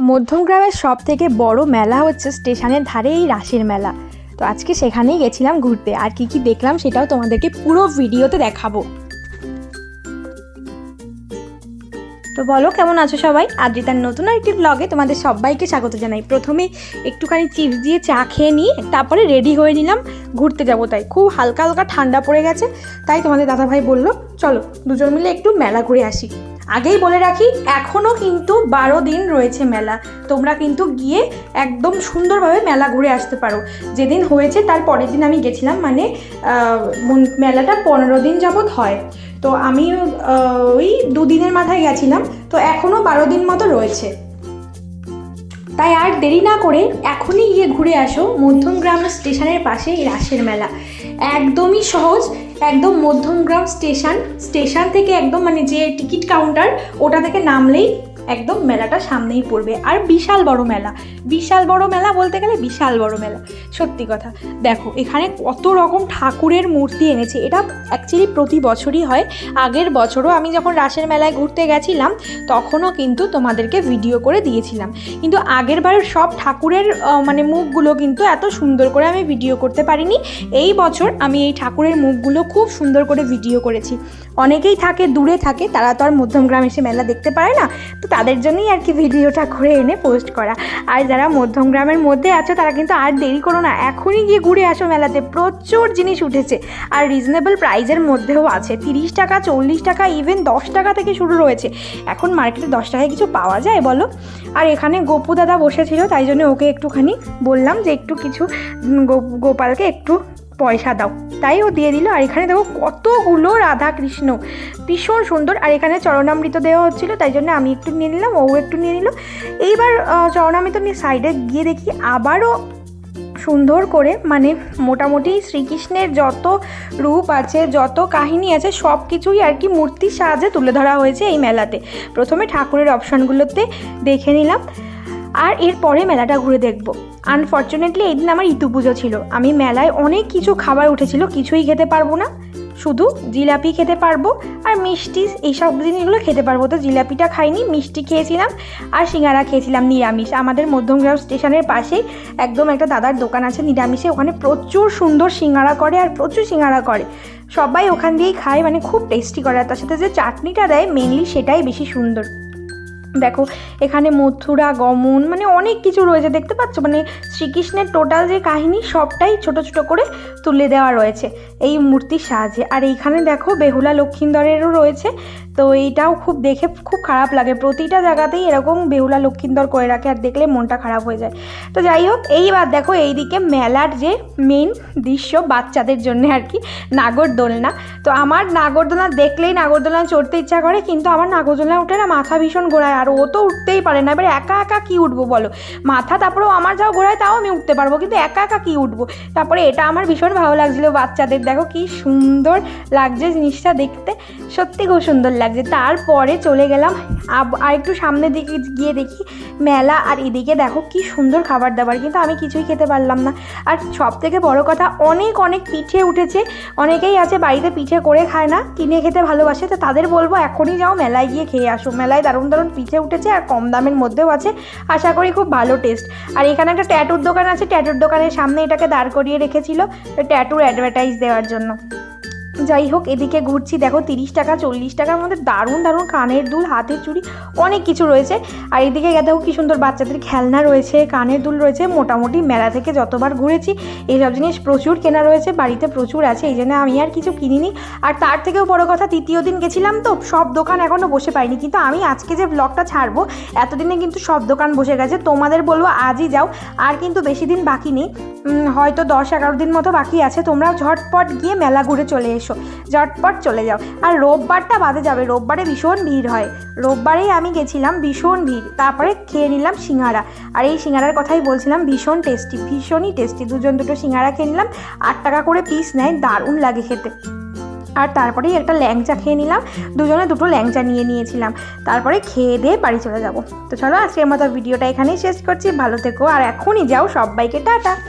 মধ্যমগ্রামের সব থেকে বড় মেলা হচ্ছে স্টেশনের ধারে এই রাসের মেলা। তো আজকে সেখানেই গেছিলাম ঘুরতে। আর কি কি দেখলাম সেটাও তোমাদেরকে পুরো ভিডিওতে দেখাবো। তো বলো, কেমন আছো সবাই? আদ্রিতার নতুন একটি ব্লগে তোমাদের সবাইকে স্বাগত জানাই। প্রথমে একটুখানি চিপস দিয়ে চা খেয়ে নিয়ে তারপরে রেডি হয়ে নিলাম, ঘুরতে যাব তাই। খুব হালকা হালকা ঠান্ডা পড়ে গেছে, তাই তোমাদের দাদাভাই বলল, চলো দুজন মিলে একটু মেলা ঘুরে আসি। আগেই বলে রাখি এখনও কিন্তু বারো দিন রয়েছে মেলা। তোমরা কিন্তু গিয়ে একদম সুন্দরভাবে মেলা ঘুরে আসতে পারো। যেদিন হয়েছে তার পরের দিন আমি গেছিলাম মানে মেলাটা পনেরো দিন যাবৎ হয়। তো আমি ওই দুদিনের মাথায় গেছিলাম, তো এখনও বারো দিন মতো রয়েছে। তাই আর দেরি না করে এখনই গিয়ে ঘুরে আসো মধ্যমগ্রাম স্টেশনের পাশে রাসের মেলা। একদমই সহজ একদম মধ্যমগ্রাম স্টেশন স্টেশন থেকে একদম মানে যে টিকিট কাউন্টার ওটা থেকে নামলেই একদম মেলাটা সামনেই পড়বে। আর বিশাল বড় মেলা। বিশাল বড় মেলা বলতে গেলে বিশাল বড় মেলা। সত্যি কথা। দেখো, এখানে কত রকম ঠাকুরের মূর্তি এনেছে। এটা অ্যাকচুয়ালি প্রতি বছরই হয়। আগের বছরও আমি যখন রাসের মেলায় ঘুরতে গেছিলাম, তখনও কিন্তু তোমাদেরকে ভিডিও করে দিয়েছিলাম। কিন্তু আগের বারের সব ঠাকুরের মানে মুখগুলো কিন্তু এত সুন্দর করে আমি ভিডিও করতে পারিনি। এই বছর আমি এই ঠাকুরের মুখগুলো খুব সুন্দর করে ভিডিও করেছি। অনেকেই থাকে, দূরে থাকে, তারা তো আর মধ্যমগ্রাম এসে মেলা দেখতে পারে না। তো তাদের জন্যই আর কি ভিডিওটা করে এনে পোস্ট করা। আর যারা মধ্যমগ্রামের মধ্যে আছো, তারা কিন্তু আর দেরি করো না। এখনই গিয়ে ঘুরে আসো মেলাতে। প্রচুর জিনিস উঠেছে। আর রিজনেবল প্রাইজের মধ্যেও আছে। তিরিশ টাকা, চল্লিশ টাকা ইভেন দশ টাকা থেকে শুরু রয়েছে। এখন মার্কেটে দশ টাকায় কিছু পাওয়া যায় বলো? আর এখানে গোপু দাদা বসেছিল, তাই জন্য ওকে একটুখানি বললাম যে একটু কিছু গোপালকে একটু পয়সা দাও। তাই ও দিয়ে দিল, আর এখানে দেখো কতগুলো রাধা কৃষ্ণ ভীষণ সুন্দর, আর এখানে চরণামৃত দেওয়া হচ্ছিল, তাই জন্য আমি একটু নিয়ে নিলাম, ও একটু নিয়ে নিল। এইবার চরণামৃত নিয়ে সাইডে গিয়ে দেখি আবারও সুন্দর করে মানে মোটামুটি শ্রীকৃষ্ণের যত রূপ আছে, যত কাহিনী আছে সব কিছুই আর কি মূর্তির সাহায্যে তুলে ধরা হয়েছে এই মেলাতে। প্রথমে ঠাকুরের অপশানগুলোতে দেখে নিলাম। আর এরপরে মেলাটা ঘুরে দেখব। আনফর্চুনেটলি এই দিন আমার ইতু পুজো ছিল। আমি মেলায় অনেক কিছু খাবার উঠেছিল, কিছুই খেতে পারব না। শুধু জিলাপি খেতে পারব আর মিষ্টি, এইসব জিনিসগুলো খেতে পারব। তো জিলাপিটা খাইনি, মিষ্টি খেয়েছিলাম আর সিঙ্গারা খেয়েছিলাম, নিরামিষ। আমাদের মধ্যমগ্রাম স্টেশনের পাশেই একদম একটা দাদার দোকান আছে, নিরামিষে। ওখানে প্রচুর সুন্দর সিঙ্গারা করে আর প্রচুর সিঙ্গারা করে। সবাই ওখান দিয়েই খায় মানে খুব টেস্টি করে। আর তার সাথে যে চাটনিটা দেয় মেনলি সেটাই বেশি সুন্দর। দেখো, এখানে মথুরা, গমন মানে অনেক কিছু রয়েছে, দেখতে পাচ্ছ? মানে শ্রীকৃষ্ণের টোটাল যে কাহিনী, সবটাই ছোট ছোট করে তুলে দেওয়া রয়েছে এই মূর্তির সাহায্যে। আর এইখানে দেখো, বেহুলা লক্ষিন্দরেরও রয়েছে। তো এইটাও খুব দেখে খুব খারাপ লাগে। প্রতিটা জায়গাতেই এরকম বেহুলা লক্ষিন্দর করে রাখে আর দেখলে মনটা খারাপ হয়ে যায়। তো যাই হোক, এইবার দেখো এইদিকে মেলার যে মেন দৃশ্য বাচ্চাদের জন্য আর কি, নাগরদোলনা। তো আমার নাগরদোলনা দেখলেই নাগরদোলনা চড়তে ইচ্ছা করে, কিন্তু আমার নাগরদোলনা উঠে না মাথা ভীষণ ঘোরায় আর ও তো উঠতেই পারে না। এবার একা একা কি উঠবো বলো? মাথা তারপরেও আমার যাও ঘোরায় তাও আমি উঠতে পারব, কিন্তু একা একা কি উঠবো? তারপরে এটা আমার ভীষণ ভালো লাগছিল বাচ্চাদের। দেখো কি সুন্দর লাগছে জিনিসটা দেখতে। সত্যি খুব সুন্দর লাগছে তারপরে চলে গেলাম। আর একটু সামনের দিকে গিয়ে দেখি মেলা আর এদিকে দেখো কি সুন্দর খাবার দাবার কিন্তু আমি কিছুই খেতে পারলাম না। আর সব থেকে বড় কথা, অনেক অনেক পিঠে উঠেছে। অনেকেই আছে বাড়িতে পিঠে করে খায় না, কিনে খেতে ভালোবাসে, তো তাদের বলব এখনই যাও মেলায় গিয়ে খেয়ে আসো। মেলায় দারুণ দারুণ পিঠে উঠেছে আর কম দামের মধ্যেও আছে। আশা করি খুব ভালো টেস্ট আর এখানে একটা ট্যাটুর দোকান আছে ট্যাটুর দোকানের সামনে এটাকে দাঁড় করিয়ে রেখেছিল ট্যাটুর অ্যাডভার্টাইজ দেওয়ার জন্য। যাই হোক, এদিকে ঘুরছি। দেখো, তিরিশ টাকা, চল্লিশ টাকার মধ্যে দারুণ দারুণ কানের দুল, হাতের চুড়ি, অনেক কিছু রয়েছে। আর এদিকে দেখো কি সুন্দর বাচ্চাদের খেলনা রয়েছে, কানের দুল রয়েছে। মোটামুটি মেলা থেকে যতবার ঘুরেছি, এইসব জিনিস প্রচুর কেনা রয়েছে, বাড়িতে প্রচুর আছে, এই জন্য আমি আর কিছু কিনিনি। আর তার থেকেও বড় কথা, তৃতীয় দিন গেছিলাম তো, সব দোকান এখনও বসে পাইনি। কিন্তু আমি আজকে যে ব্লগটা ছাড়বো, এতদিনে কিন্তু সব দোকান বসে গেছে। তোমাদের বলব, আজই যাও। আর কিন্তু বেশি দিন বাকি নেই। হয়তো দশ এগারো দিন মতো বাকি আছে। তোমরা ঝটপট গিয়ে মেলা ঘুরে চলে এসো। ঝটপট চলে যাও। আর রোববারটা বাদে যাবে, রোববারে ভীষণ ভিড় হয়। রোববারেই আমি গেছিলাম ভীষণ ভিড়, তারপরে খেয়ে নিলাম সিঙ্গারা। আর এই সিঙ্গারার কথাই বলছিলাম, ভীষণ টেস্টি ভীষণই টেস্টি দুজন দুটো সিঙ্গারা খেয়ে নিলাম, আট টাকা করে পিস নেয়, দারুণ লাগে খেতে। আর তারপরেই একটা ল্যাংচা খেয়ে নিলাম, দুজনে দুটো ল্যাংচা নিয়ে নিয়েছিলাম। তারপরে খেয়ে দিয়ে বাড়ি চলে যাব। তো চলো আজকের মতো ভিডিওটা এখানেই শেষ করছি, ভালো থেকো। আর এখনই যাও সবাইকে, টাটা!